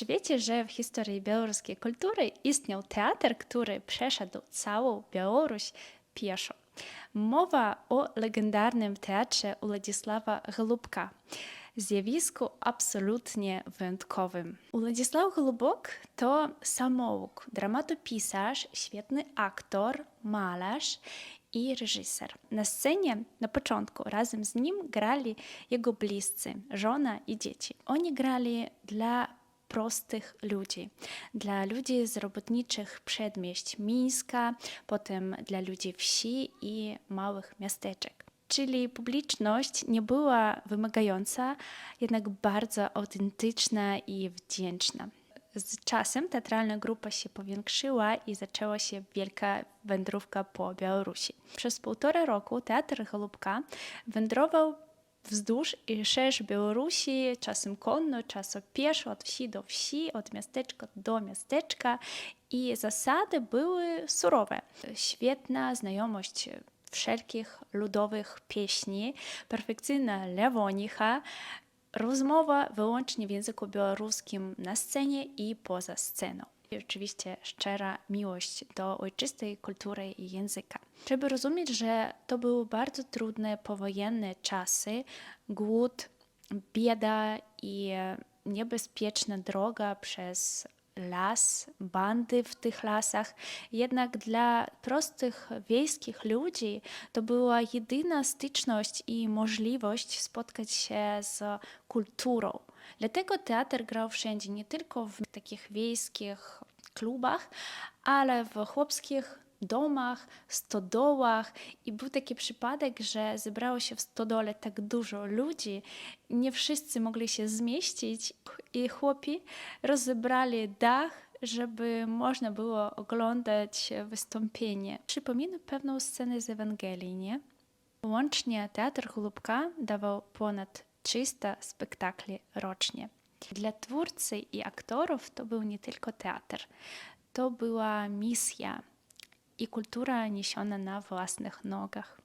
Czy wiecie, że w historii białoruskiej kultury istniał teatr, który przeszedł całą Białoruś pieszo? Mowa o legendarnym teatrze Władysława Golubka, zjawisku absolutnie wyjątkowym. Władysław Golubok to samouk, dramatopisarz, świetny aktor, malarz i reżyser. Na scenie na początku razem z nim grali jego bliscy, żona i dzieci. Oni grali dla prostych ludzi, dla ludzi z robotniczych przedmieść Mińska, potem dla ludzi wsi i małych miasteczek. Czyli publiczność nie była wymagająca, jednak bardzo autentyczna i wdzięczna. Z czasem teatralna grupa się powiększyła i zaczęła się wielka wędrówka po Białorusi. Przez półtora roku teatr Golubka wędrował wzdłuż i szerz Białorusi, czasem konno, czasem pieszo, od wsi do wsi, od miasteczka do miasteczka i zasady były surowe. Świetna znajomość wszelkich ludowych pieśni, perfekcyjna lewonicha, rozmowa wyłącznie w języku białoruskim na scenie i poza sceną. I oczywiście szczera miłość do ojczystej kultury i języka. Trzeba rozumieć, że to były bardzo trudne powojenne czasy, głód, bieda i niebezpieczna droga przez las, bandy w tych lasach. Jednak dla prostych wiejskich ludzi to była jedyna styczność i możliwość spotkać się z kulturą. Dlatego teatr grał wszędzie, nie tylko w takich wiejskich klubach, ale w chłopskich domach, stodołach i był taki przypadek, że zebrało się w stodole tak dużo ludzi, nie wszyscy mogli się zmieścić i chłopi rozebrali dach, żeby można było oglądać wystąpienie. Przypomina pewną scenę z Ewangelii, nie? Łącznie Teatr Chlubka dawał ponad 300 spektakli rocznie. Dla twórcy i aktorów to był nie tylko teatr, to była misja и культура несена на властных ногах.